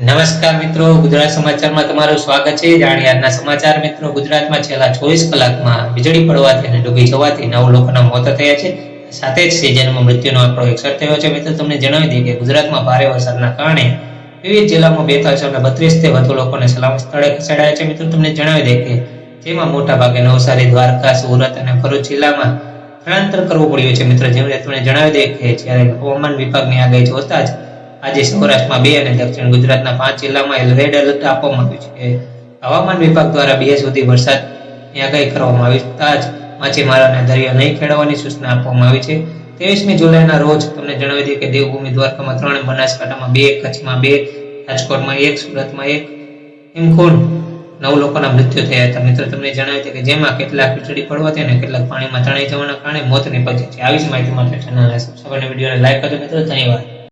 નમસ્કાર મિત્રો, ગુજરાત સમાચારમાં તમારું સ્વાગત છે. જાણીએ સમાચાર મિત્રો, ગુજરાતમાં છેલ્લા ચોવીસ કલાકમાં વીજળી પડવાથી અને ડૂબી જવાથી નવ લોકોના મોત થયા છે. સાથે જ સિઝનમાં મૃત્યુનો આંકડો એકસઠ થયો છે. મિત્રો, તમને જણાવી દઈએ કે ગુજરાતમાં ભારે વરસાદના કારણે વિવિધ જિલ્લામાં બે અને બત્રીસથી વધુ લોકોને સલામત સ્થળે ખસેડાયા છે. મિત્રો, તમને જણાવી દઈએ કે જેમાં મોટા ભાગે નવસારી, દ્વારકા, સુરત અને ભરૂચ જિલ્લામાં સ્થળાંતર કરવું પડ્યું છે. મિત્રો, જેમ તમને જણાવી દઈએ કે જ્યારે હવામાન વિભાગની આગાહી જોતા જ આજે સૌરાષ્ટ્રમાં બે અને દક્ષિણ ગુજરાતના પાંચ જિલ્લામાં રેડ એલર્ટ આપવામાં આવ્યું છે હવામાન વિભાગ દ્વારા બે સુધી વરસાદ આગાહી કરવામાં આવી તા જ માછીમારોને દરિયો નહીં ખેડવાની સૂચના આપવામાં આવી છે. ત્રેવીસમી જુલાઈના રોજ તમને જણાવી દઈએ કે દેવભૂમિ દ્વારકામાં ત્રણ, બનાસકાંઠામાં બે, કચ્છમાં બે, રાજકોટમાં એક, સુરતમાં એક એમ નવ લોકોના મૃત્યુ થયા હતા. મિત્રો, તમને જણાવ્યું છે કે જેમાં કેટલાક વીજળી પડવાથી અને કેટલાક પાણીમાં તણાઈ જવાના કારણે મોત નીપજ્યા છે. આવી જ માહિતી માટે ચેનલને સબસ્ક્રાઈબ વિડીયોને લાઈક કરજો. મિત્રો, ધન્યવાદ.